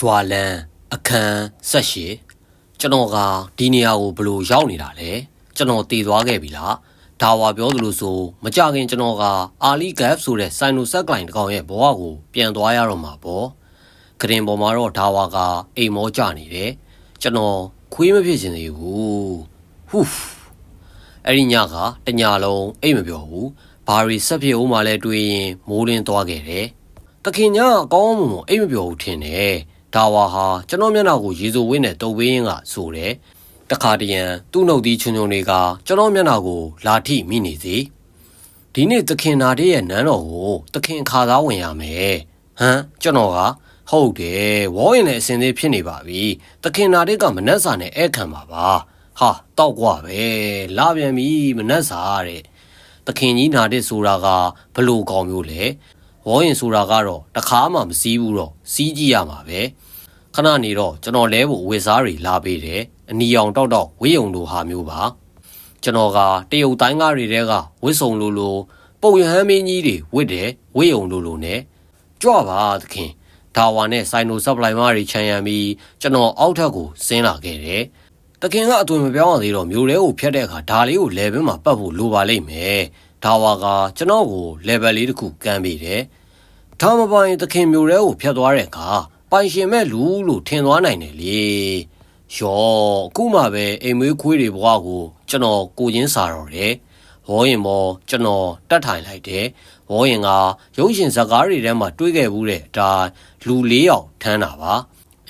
ရွာလန်းအခန်းဆက်ရှိကျွန်တော်ကဒီနေရာကိုဘယ်လိုရောက်နေတာလဲကျွန်တော်တည်သွားခဲ့ပြီလားဒါဝါပြောသလိုဆိုမကြခင်ကျွန်တော်ကအာလီဂက်ဆိုတဲ့ဆိုင်နိုဆက်ကလိုင်တစ်ကောင်ရဲ့ဘဝကိုပြန်သွားရတော့မှာပေါ့ကရင်ပေါ်မှာတော့ဒါဝါကအိမ်မောကြနေတယ်ကျွန်တော်ခွေးမဖြစ်ချင်သေးဘူးဟူးအဲ့ဒီညကတညလုံးအိမ်မပြောဘူးဘာရီဆက်ဖြစ်ဦးမှလဲတွေးရင်မိုးလင်းသွားခဲ့တယ်တခင်ညအကောင်းမွန်မွန်အိမ်မပြောဘူးထင်တယ် ဒါဝါဟာကျွန်တော်မျက်နှာကိုရေစိုးဝင်းနဲ့တုပ်ဝင်းကဆိုတယ်တခါတရံသူ့နှုတ်သီးချွန်ချွန်တွေကကျွန်တော်မျက်နှာကိုလာထိမိနေစေဒီနေ့သခင်နာတဲ့ရဲ့နန်းတော်ကိုသခင်ခါသားဝင်ရမယ်ဟမ်ကျွန်တော်ကဟုတ်တယ်ဝေါ်ရင်လည်းအစင်သေးဖြစ်နေပါပြီသခင်နာတဲ့ကမနှက်စာနဲ့အဲ့ခံပါပါဟာတောက်กว่าပဲလာပြန်ပြီမနှက်စာတဲ့သခင်ကြီးနာတဲ့ဆိုတာကဘလို့ကောင်းမျိုးလဲ ဝေါ်ရင်ဆိုတာကတော့တခါမှမစည်းဘူးတော့စီးကြည့်ရမှာပဲခဏနေတော့ကျွန်တော်လဲဖို့ဝေစားတွေလာပေးတယ်အနီအောင်တောက်တောက်ဝေးုံလိုဟာမျိုးပါကျွန်တော်ကတရုတ်တိုင်းကားတွေတဲကဝစ်စုံလိုလိုပုံရဟန်းမင်းကြီးတွေဝစ်တယ်ဝေးုံလိုလိုနဲ့ကြွပါသခင်ဒါဝါနဲ့ဆိုင်နိုဆပ်ပလိုင်မာတွေခြံရံပြီးကျွန်တော်အောက်ထပ်ကိုဆင်းလာခဲ့တယ်တခင်ကအသွင်မပြောင်းရသေးတော့မျိုးတဲကိုဖျက်တဲ့အခါဒါလေးကိုလေဘင်းမှာပတ်ဖို့လိုပါလိမ့်မယ် ဒါဝါကကျွန်တော်ကို level လေးတစ်ခုကမ်းပေးတယ်ဒါမပိုင်သခင်မျိုးတဲကိုဖျက်သွားတဲ့အခါပိုင်ရှင်မဲ့လူလို့ထင်သွားနိုင်တယ်လေရောအခုမှပဲအိမ်မွေးခွေးတွေဘွားကိုကျွန်တော်ကိုချင်းစာတော့တယ်ဝေါ်ရင်မောကျွန်တော်တတ်ထိုင်လိုက်တယ်ဝေါ်ရင်ကရုပ်ရှင်ဇာတ်ကားတွေထဲမှာတွေးခဲ့ဘူးတဲ့အတိုင်းလူ၄ယောက်ထမ်းတာပါ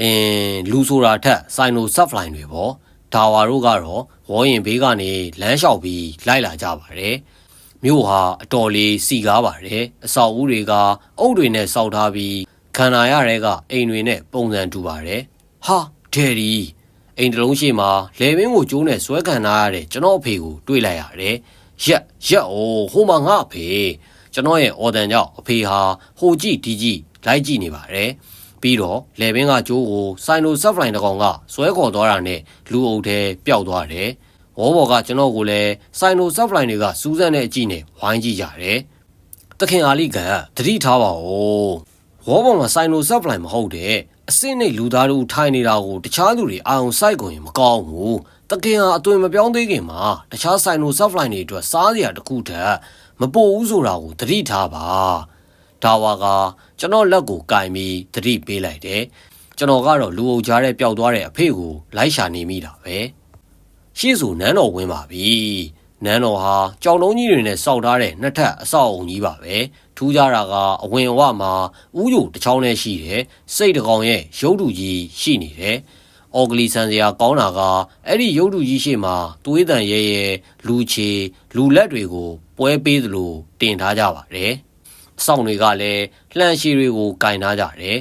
အင်းလူဆိုတာထက်ဆိုင်နိုဆပ်လိုင်းတွေပေါ့ဒါဝါတို့ကတော့ဝေါ်ရင်ဘေးကနေလမ်းလျှောက်ပြီးလိုက်လာကြပါတယ် မြို့ဟာအတော်လေးစီကားပါတယ်အဆောက်အဦတွေကအုပ်တွေနဲ့စောက်ထားပြီးခန္ဓာရတဲ့ကအိမ်တွေနဲ့ပုံစံတူပါတယ်ဟာဒယ်ဒီအိမ်တလုံးရှိမှာလေဘင်းကိုကျိုးနဲ့ဆွဲခံထားရတဲ့ကျွန်တော်အဖေကိုတွေးလိုက်ရတယ်ရက်ရက်အိုးဟိုမှာငါအဖေကျွန်တော်ရဲ့အော်တန်ကြောင့်အဖေဟာဟိုကြည့်ဒီကြည့်လိုက်ကြည့်နေပါတယ်ပြီးတော့လေဘင်းကကျိုးကိုဆိုင်နိုဆပ်လိုင်းတကောင်ကဆွဲခေါ်သွားတာနဲ့လူအုပ်ထဲပျောက်သွားတယ် ဝေါ်ဘော်ကကျွန်တော်ကိုလည်းဆိုင်နိုဆပ်လိုင်းတွေကစူးစမ်းတဲ့အကြည့်နဲ့ဝိုင်းကြည့်ကြတယ်တခင်အာလီကန်တတိထားပါဦးဝေါ်ဘော်မှာဆိုင်နိုဆပ်လိုင်းမဟုတ်တဲ့အစ်စ်နဲ့လူသားတို့ထိုင်နေတာကိုတခြားလူတွေအာရုံစိုက်ကုန်ရင်မကောင်းဘူးတခင်ဟာအသွင်မပြောင်းသေးခင်မှာတခြားဆိုင်နိုဆပ်လိုင်းတွေအတွက်စားစရာတစ်ခုတည်းမပို့ဘူးဆိုတာကိုသတိထားပါဒါဝါကကျွန်တော်လက်ကိုကင်ပြီးသတိပေးလိုက်တယ်ကျွန်တော်ကတော့လူအုပ်ကြားထဲပျောက်သွားတဲ့အဖေကိုလိုက်ရှာနေမိတာပဲ ရှေ့ဆိုနန်းတော်ဝင်ပါပြီနန်းတော်ဟာကြောင်လုံးကြီးတွေနဲ့စောက်ထားတဲ့နှစ်ထပ်အဆောက်အုံကြီးပါပဲထူးခြားတာကအဝင်အဝမှာဥယျုတစ်ချောင်းနဲ့ရှိတယ်စိတ်တကောင်ရဲ့ရုပ်တုကြီးရှိနေတယ်အော်ဂလီဆန်စရာကောင်းတာကအဲ့ဒီရုပ်တုကြီးရှိမှသွေးတန်ရဲရဲလူချေလူလက်တွေကို ပွဲပေးသလိုတင်ထားကြပါတယ်အဆောင်တွေကလည်းလှန်ရှည်တွေကိုကင်ထားကြတယ်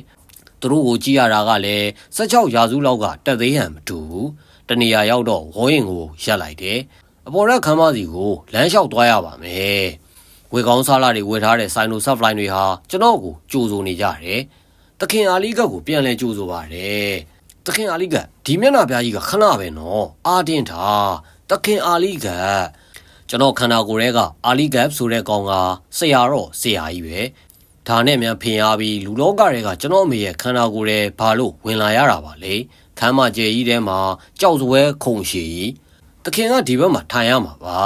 သူတို့ကိုကြည့်ရတာကလည်း16ရာစုလောက်ကတက်သေးဟန်မတူဘူး တနေရာရောက်တော့ဝေါ်ရင်ကိုရက်လိုက်တယ်အပေါ်ရက်ခမ်းမစီကိုလမ်းလျှောက်သွားရပါမယ်ဝေကောင်းစားလာတွေဝယ်ထားတဲ့ဆိုင်လိုဆပ်လိုင်းတွေဟာကျွန်တော်ကိုကြိုဆိုနေကြတယ်တခင်အာလီကကိုပြန်လဲကြိုဆိုပါတယ်တခင်အာလီကဒီမျက်နှာပြားကြီးကခဏပဲနော်အာတင်ထားတခင်အာလီကကျွန်တော်ခန္ဓာကိုယ်ထဲကအာလီဂပ်ဆိုတဲ့ကောင်ကဆရာတော့ဆရာကြီးပဲဒါနဲ့မြန်ဖင်အားပြီးလူလောကတွေကကျွန်တော်အမေရဲ့ခန္ဓာကိုယ်ထဲဘာလို့ဝင်လာရတာပါလဲ ခမ်းမကျဲကြီးထဲမှာကြောက်စွဲခုံရှည်ကြီးတခင်ကဒီဘက်မှာထိုင်ရမှာပါ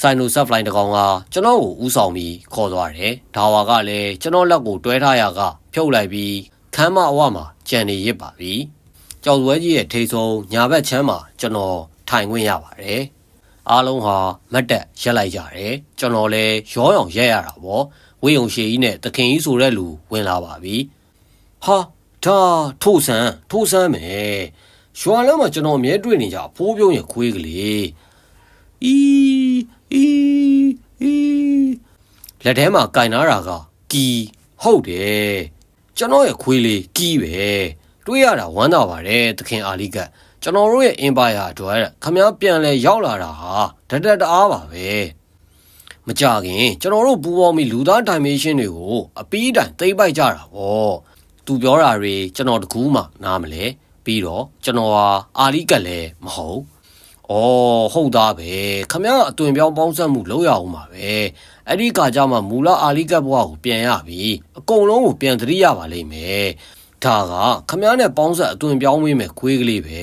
ဆိုင်နိုဆပ်လိုင်းတကောင်ကကျွန်တော်ကိုဥဆောင်ပြီးခေါ်သွားတယ်ဒါဝါကလည်းကျွန်တော်လက်ကိုတွဲထားရကဖြုတ်လိုက်ပြီးခမ်းမအဝမှာကြံနေရစ်ပါပြီကြောက်စွဲကြီးရဲ့ထိတ်ဆုံးညာဘက်ချမ်းမှာကျွန်တော်ထိုင်ခွင့်ရပါတယ်အားလုံးဟာမတ်တက်ရက်လိုက်ကြတယ်ကျွန်တော်လည်းရောရောင်ရက်ရတာပေါ့ဝေယုံရှည်ကြီးနဲ့တခင်ကြီးဆိုတဲ့လူဝင်လာပါပြီဟာ ဒါထိုးဆန်းထိုးဆန်းမယ်ရွာလမ်းမှာကျွန်တော်အမြဲတွေ့နေကြဖိုးပြုံးရဲ့ခွေးကလေးအီအီအီလက်ထဲမှာကင်နာတာကကီဟုတ်တယ်ကျွန်တော်ရဲ့ခွေးလေးကီးပဲတွေးရတာဝမ်းသာပါတယ်သခင်အာလီကကျွန်တော်တို့ရဲ့ empire အတွက်ခမားပြန်လဲရောက်လာတာဟာတတတအားပါပဲမကြခင်ကျွန်တော်တို့ပူပေါင်းပြီးလူသား dimension တွေကိုအပီးတိုင်သိမ့်ပိုက်ကြတာပေါ့ သူပြောတာတွေကျွန်တော်တကူးမှနားမလဲပြီးတော့ကျွန်တော်ဟာအာလီကလည်းမဟုတ်။အော်ဟုတ်သားပဲ။ခမရအသွင်ပြောင်းပေါင်းဆက်မှုလုပ်ရအောင်ပါပဲ။အဲ့ဒီကကြမှာမူလအာလီကဘွားကိုပြန်ရပြီ။အကုန်လုံးကိုပြန်သတိရပါလိမ့်မယ်။ထဒါကခမည်းနဲ့ပေါင်းဆက်အသွင်ပြောင်းပေးမယ်ခွေးကလေးပဲ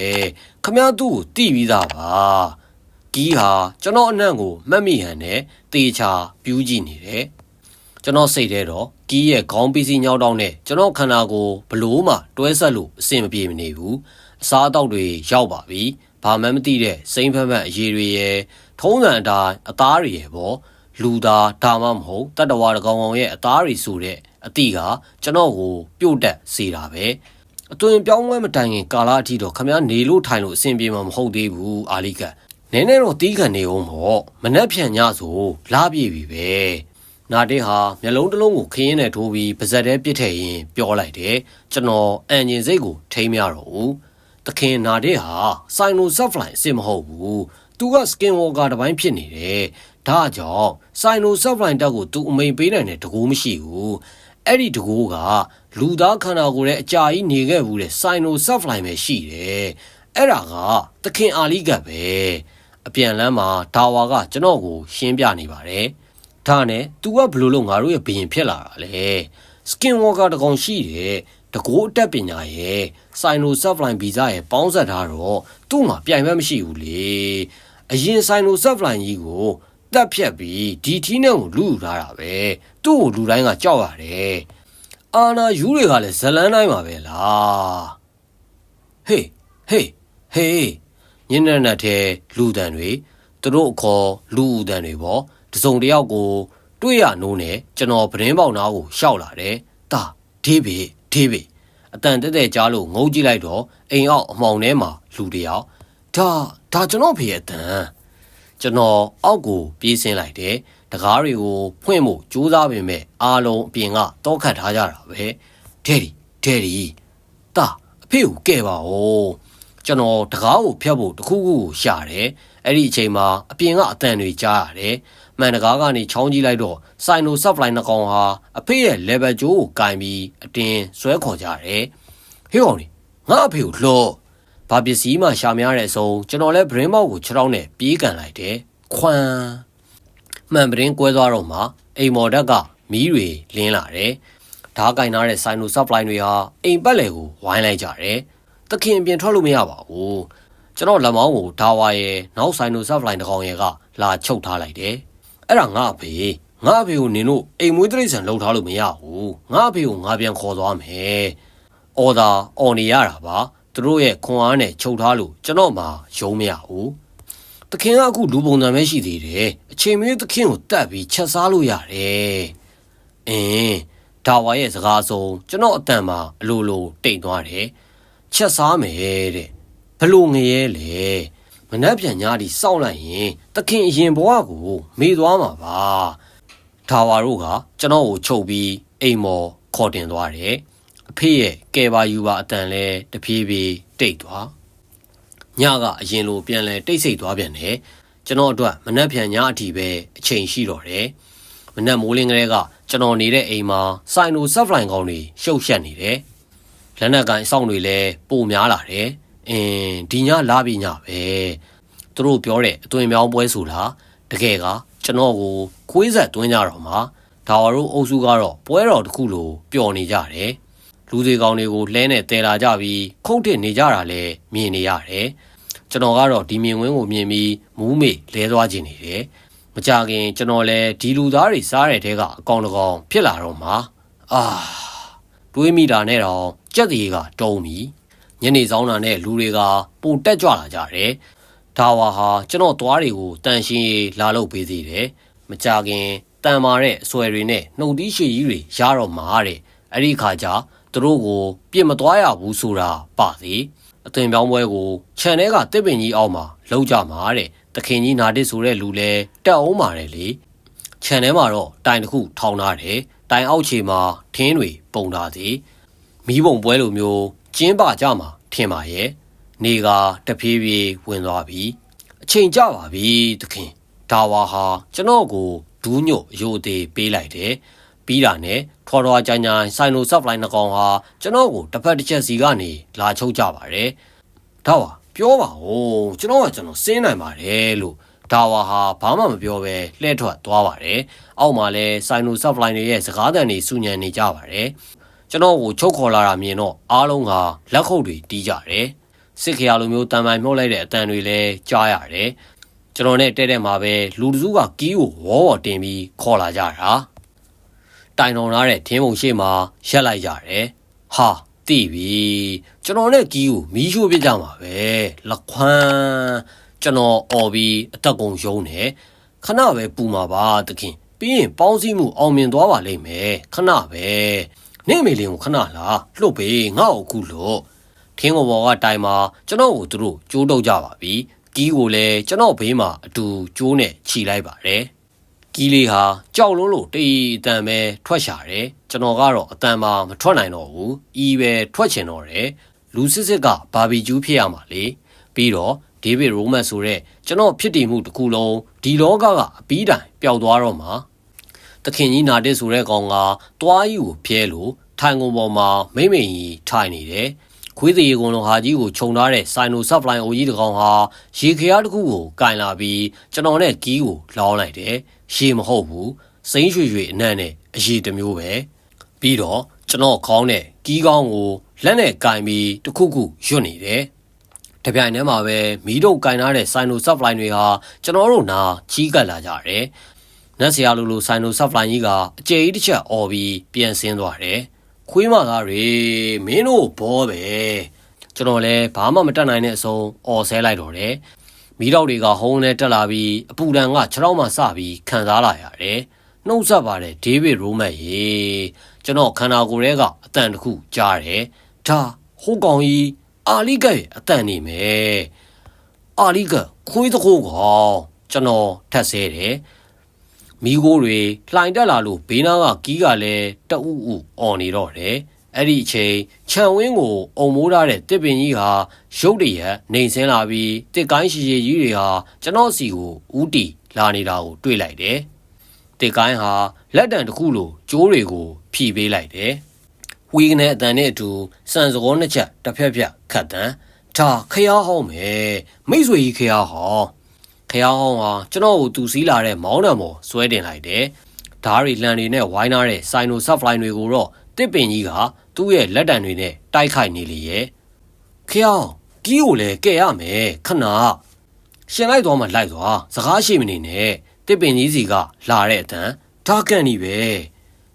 ခမည်းသူ့ကိုတိပြီးသားပါကီးဟာကျွန်တော်အနံ့ကိုမှတ်မိဟန်နဲ့တေချာပြူးကြည့်နေတယ် ကျွန်တော်စိတ်ထဲတော့ကီးရဲ့ခေါင်းပီးစီညောင်းတောင်းနဲ့ကျွန်တော်ခန္ဓာကိုယ်ဘလို့မှတွဲဆက်လို့အဆင်မပြေမနေဘူးအစားအသောက်တွေရောက်ပါပြီဘာမှမသိတဲ့စိမ့်ဖက်ဖက်အရေးတွေရဲ့ထုံးစံအတိုင်းအသားတွေရဲ့ပေါ့လူသားဒါမှမဟုတ်တတ္တဝါတကောင်ကောင်ရဲ့အသားတွေဆိုတဲ့အတိကကျွန်တော်ကိုပြုတ်တက်စေတာပဲအသွင်ပြောင်းလဲမတိုင်ခင်ကာလအထိတော့ခမည်းနေလို့ထိုင်လို့အဆင်ပြေမှာမဟုတ်သေးဘူးအာလီကနည်းနည်းတော့တီးခံနေအောင်ပေါ့မနှက်ဖြန်ညဆိုလာပြေပြီပဲ နာတေးဟာမျက်လုံးတစ်လုံးကိုခင်းနဲ့ထိုးပြီးပါဇက်ထဲပစ်ထည့်ရင်ပြောလိုက်တယ်ကျွန်တော်အန်ဂျင်စိတ်ကိုထိမ့်မရတော့ဘူးသခင်နာတေးဟာစိုင်နိုဇက်ဖလိုင်အစ်စ်မဟုတ်ဘူးသူကစကင်ဝေါ်ကာတစ်ပိုင်းဖြစ်နေတယ်ဒါကြောင့်စိုင်နိုဇက်ဖလိုင်တက်ကိုသူအမိန်ပေးနိုင်တဲ့တကူမရှိဘူးအဲ့ဒီတကူကလူသားခန္ဓာကိုယ်ရဲ့အကြာကြီးနေခဲ့ဘူးတဲ့စိုင်နိုဇက်ဖလိုင်ပဲရှိတယ်အဲ့ဒါကသခင်အာလီကပဲအပြန်လမ်းမှာဒါဝါကကျွန်တော်ကိုရှင်းပြနေပါတယ် ဒါနဲ့ तू ကဘလို့လို့ငါတို့ရဲ့ဘရင်ဖြစ်လာတာလေစကင်ဝေါ်ကာတကောင်ရှိတယ်တကိုးအတက်ပညာရဲ့စိုင်နိုဆပ်ဖလိုင်ဗီဇရဲ့ပေါင်းဆက်ထားတော့သူ့မှာပြိုင်ဘက်မရှိဘူးလေအရင်ဆိုင်နိုဆပ်ဖလိုင်ကြီးကိုတက်ဖြတ်ပြီးဒီထီးနဲ့ကိုလူထားတာပဲသူ့ကိုလူတိုင်းကကြောက်ရတယ်အာနာယူတွေကလည်းဇလန်းတိုင်းပါပဲလားဟေးဟေးဟေးညနေနဲ့တဲ့လူတန်တွေသူတို့အခေါ်လူဦးတန်တွေပေါ့ တစုံတယောက်ကို တွေ့ရနိုးနဲ့ကျွန်တော်ပတင်းပေါက်နားကိုရှောက်လာတယ်တာဒေးဘေဒေးဘေအတန်တက်တက်ကြားလို့ငုံကြည့်လိုက်တော့အိမ်အောက်အမောင်ထဲမှာလူတယောက်ဒါဒါကျွန်တော်ဖေရဲ့အတန်ကျွန်တော်အောက်ကိုပြေးဆင်းလိုက်တယ်တကားတွေကိုဖွင့်ဖို့ကြိုးစားပေမဲ့အားလုံးအပြင်ကတောခတ်ထားကြတာပဲဒဲဒီဒဲဒီတာအဖေကိုကဲပါဦးကျွန်တော်တကားကိုဖျက်ဖို့တခုခုကိုရှာတယ်အဲ့ဒီအချိန်မှာအပြင်ကအတန်တွေကြားရတယ် မှန်တကားကနေချောင်းကြည့်လိုက်တော့စိုင်နိုဆပ်ဖလိုင်းနှကောင်ဟာအဖေရဲ့ level ကျိုးကိုကင်ပြီးအတင်းဆွဲခေါ်ကြတယ်ဟေးအောင်လေငါအဖေကိုလှော့ဘာပစ္စည်းမှရှာမရတဲ့အစုံကျွန်တော်လည်းဗရင်မောက်ကိုခြေထောက်နဲ့ပြေးကန်လိုက်တယ်ခွန်းမှန်ပရင်ကွဲသွားတော့မှအိမ်မော်ဓာတ်ကမီးတွေလင်းလာတယ်ဓားကင်ထားတဲ့ဆိုင်နိုဆပ်လိုင်းတွေဟာအိမ်ပတ်လည်ကိုဝိုင်းလိုက်ကြတယ်တခင်အပြင်ထွက်လို့မရပါဘူးကျွန်တော်လက်မောင်းကိုဒါဝါရဲ့နောက်ဆိုင်နိုဆပ်လိုင်းတစ်ကောင်ရဲ့ကလာချုပ်ထားလိုက်တယ် အဲ့ဒါငါအဖေငါအဖေကိုနင်တို့အိမ်မွေးတိရစ္ဆာန်လှုပ်ထားလို့မရဘူးငါအဖေကိုငါပြန်ခေါ်သွားမယ်အော်ဒါအော်နေရတာပါသူတို့ရဲ့ခွန်အားနဲ့ချုပ်ထားလို့ကျွန်တော်မှယုံမရဘူးသခင်ကအခုလူပုံစံပဲရှိသေးတယ်အချိန်မင်းသခင်ကိုတတ်ပြီးချက်စားလို့ရတယ်အင်းဒါဝါရဲ့စကားဆုံးကျွန်တော်အတန်မှာအလိုလိုတိတ်သွားတယ်ချက်စားမယ်တဲ့ဘလို့ငရဲလေ မနှက်ပြန်ညာဒီစောင့်လိုက်ရင်သခင်အရင်ဘဝကိုမေ့သွားမှာပါဒါဝါတို့ကကျွန်တော်ကိုချုပ်ပြီးအိမ်မော်ခေါ်တင်သွားတယ်အဖေရဲ့ကဲပါယူပါအတန်လဲတဖြည်းဖြည်းတိတ်သွားညကအရင်လိုပြန်လဲတိတ်ဆိတ်သွားပြန်တယ်ကျွန်တော်အတွက်မနှက်ပြန်ညာအထိပဲအချိန်ရှိတော့တယ်မနှက်မိုးလင်းကလေးကကျွန်တော်နေတဲ့အိမ်မှာစိုင်နိုဆပ်ဖလိုင်ကောင်တွေရှုပ်ရှက်နေတယ်လက်နက်ကန်အဆောင်တွေလည်းပိုများလာတယ် အင်းဒီညလာပြီညပဲသူတို့ပြောတဲ့အသွင်မြောင်းပွဲဆိုလားတကယ်ကကျွန်တော်ကိုခွေးဆက်တွင်းကြတော့မှာဒါဝါတို့အုပ်စုကတော့ပွဲတော်တစ်ခုလိုပျော်နေကြတယ်လူတွေကောင်တွေကိုလှဲနဲ့တဲလာကြပြီးခုတ်တစ်နေကြတာလည်းမြင်နေရတယ်ကျွန်တော်ကတော့ဒီမြင်ဝင်းကိုမြင်ပြီးမူးမေလဲသွားခြင်းနေတယ်မကြခင်ကျွန်တော်လည်းဒီလူသားတွေစားတဲ့တဲကအကောင်တကောင်ဖြစ်လာတော့မှာအာတွေးမိတာနဲ့တော့ကြက်တီကတုံးပြီ ညနေဆောင်တာနဲ့လူတွေကပုံတက်ကြွလာကြတယ်ဒါဝါဟာကျွန်တော်သွားတွေကိုတန်ရှင်းရေးလာလုပ်ပေးသေးတယ်မကြခင်တန်မာတဲ့အဆွဲတွေနဲ့နှုတ်သီးရှည်ကြီးတွေရတော့မှာတဲ့အဲ့ဒီခါကျသူတို့ကိုပြစ်မသွားရဘူးဆိုတာပါသေးအသွင်ပြောင်းပွဲကိုခြံထဲကတစ်ပင်ကြီးအောက်မှာလောက်ကြမှာတဲ့တခင်ကြီးနာတစ်ဆိုတဲ့လူလဲတက်အောင်ပါတယ်လေခြံထဲမှာတော့တိုင်တစ်ခုထောင်ထားတယ်တိုင်အောက်ခြေမှာထင်းတွေပုံထားသေးမီးပုံပွဲလိုမျိုး ကျင်းပကြမှာထင်ပါရဲ့နေကတဖြည်းဖြည်းဝင်သွားပြီအချိန်ကြပါပြီသခင်ဒါဝါဟာကျွန်တော်ကိုဒူးညို့ရိုသေးပေးလိုက်တယ်ပြီးတာနဲ့ထွာထွာကြိုင်ကြိုင်ဆိုင်လိုဆပ်လိုင်းနှကောင်ဟာကျွန်တော်ကိုတစ်ဖက်တစ်ချက်စီကနေလာချုပ်ကြပါတယ်ဒါဝါပြောပါဦးကျွန်တော်ကကျွန်တော်စင်းနိုင်ပါတယ်လို့ဒါဝါဟာဘာမှမပြောဘဲလှည့်ထွက်သွားပါတယ်အောက်မှာလဲဆိုင်လိုဆပ်လိုင်းတွေရဲ့စကားသံတွေစူညံနေကြပါတယ် ကျွန်တော်ကိုချုပ်ခေါ်လာတာမြင်တော့အားလုံးကလက်ခုပ်တွေတီးကြတယ်စစ်ခရလိုမျိုးတန်ပိုင်မြှုပ်လိုက်တဲ့အတန်တွေလည်းကြားရတယ်ကျွန်တော်နဲ့တဲ့တဲ့မှာပဲလူတစုကကီးကိုဝေါ်ဝေါ်တင်ပြီးခေါ်လာကြတာတိုင်တော်လာတဲ့ထင်းပုံရှိမှရက်လိုက်ကြတယ်ဟာတိပြီကျွန်တော်နဲ့ကီးကိုမီးရှို့ပြကြမှာပဲလက်ခွမ်းကျွန်တော်អော်ပြီးအသက်ကုန်ရုံးတယ်ခဏပဲပူမှာပါတခင်ပြီးရင်ပေါင်းစည်းမှုအောင်မြင်သွားပါလိမ့်မယ်ခဏပဲ နေမေလင်ကိုခဏလာလှုပ်ပေးငါ့ကိုခုလို့ထင်းကိုဘော်ကတိုင်မှာကျွန်တော်ကိုသူတို့ကြိုးတုပ်ကြပါပြီကီးကိုလည်းကျွန်တော်ဘေးမှာအတူကျိုးနဲ့ခြိလိုက်ပါတယ်ကီးလေးဟာကြောက်လုံးလို့တေးအတန်ပဲထွက်ရှာတယ်ကျွန်တော်ကတော့အတန်မှမထွက်နိုင်တော့ဘူးအီးပဲထွက်ချင်တော့တယ်လူစစ်စစ်ကဘာဘီကျူးဖြစ်ရမှာလေပြီးတော့ဒေးဗစ်ရိုမတ်ဆိုတဲ့ကျွန်တော်ဖြစ်တည်မှုတစ်ခုလုံးဒီလောကကအပီးတိုင်ပျောက်သွားတော့မှာ တခင်ကြီးနာတစ်ဆိုတဲ့ကောင်ကတွားကြီးကိုဖျဲလို့ထိုင်ကုန်ပေါ်မှာမိမ့်မိန်ကြီးထိုင်နေတယ်ခွေးသေးကုံလုံးဟာကြီးကိုခြုံထားတဲ့ဆိုင်နိုဆပ်လိုင်းအိုကြီးတစ်ကောင်ဟာရေခရားတစ်ခုကိုကင်လာပြီးကျွန်တော်နဲ့ကီးကိုလောင်းလိုက်တယ်ရေမဟုတ်ဘူးစိမ့်ရွှေရွှေအနံ့နဲ့အရေတစ်မျိုးပဲပြီးတော့ကျွန်တော်ခေါင်းနဲ့ကီးကောင်းကိုလက်နဲ့ကင်ပြီးတစ်ခုခုရွတ်နေတယ်တပြိုင်တည်းမှာပဲမီးတုပ်ကင်ထားတဲ့ဆိုင်နိုဆပ်လိုင်းတွေဟာကျွန်တော်တို့နာချီးကပ်လာကြတယ်။ နတ်ဆရာလိုလိုဆိုင်နိုဆပ်လိုင်းကြီးကအကျယ်ကြီးတစ်ချက်អော်ပြီးပြန်ဆင်းသွားတယ်။ခွေးမသားတွေမင်းတို့ဘောပဲ။ကျွန်တော်လည်းဘာမှမတတ်နိုင်တဲ့အဆုံးអော်ဆဲလိုက်တော့တယ်။မီးတောက်တွေကဟုံးနဲ့တက်လာပြီးအပူဒဏ်ကခြေထောက်မှစပြီးခံစားလာရတယ်။နှုတ်ဆက်ပါတယ်ဒေးဗစ်ရိုမတ်ရေကျွန်တော်ခန္ဓာကိုယ်ထဲကအတန်တစ်ခုကြားတယ်။ဒါဟိုကောင်ကြီးအာလိကရဲ့အတန်နေမယ်အာလိကခွေးတကိုးကောင်ကျွန်တော်ထက်ဆဲတယ် မိโก้တွေလှိုင်တက်လာလို့ဘေးနားကကီးကလည်းတအုပ်အုပ်អော်နေတော့တယ်အဲ့ဒီအချိန်ခြံဝင်းကိုအုံမိုးထားတဲ့တစ်ပင်ကြီးဟာရုတ်တရက်နေဆင်းလာပြီးတစ်ကိုင်းရှည်ရှည်ကြီးတွေဟာကျွန်တော်စီကိုဥတီလာနေတာကိုတွေ့လိုက်တယ်တစ်ကိုင်းဟာလက်တံတစ်ခုလိုကျိုးတွေကိုဖြီပေးလိုက်တယ် ဝီကနေအတန်နဲ့အတူစံစကောနှစ်ချက်တစ်ဖက်ဖက်ခတ်တန်းဒါခရဟောင်းမယ်မိတ်ဆွေကြီးခရဟောင်း ခရဟောင်းဟာကျွန်တော်ကိုသူစည်းလာတဲ့မောင်းတံပေါ်ဆွဲတင်လိုက်တယ်ဓားရီလှန်တွေနဲ့ဝိုင်းထားတဲ့ဆိုင်နိုဆပ်လိုင်းတွေကိုတော့တစ်ပင်ကြီးကသူ့ရဲ့လက်တံတွေနဲ့တိုက်ခိုက်နေလေရဲ့ခရဟောင်းကီးကိုလည်းကဲ့ရမယ်ခဏရှင်လိုက်သွားမှလိုက်သွားစကားရှိမနေနဲ့တစ်ပင်ကြီးစီကလာတဲ့အတန်ဒါကန်နေပဲ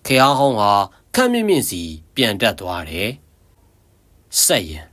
ခရဟောင်းဟာခန့်မြင့်မြင့်စီပြန်တက်သွားတယ်ဆက်ရင်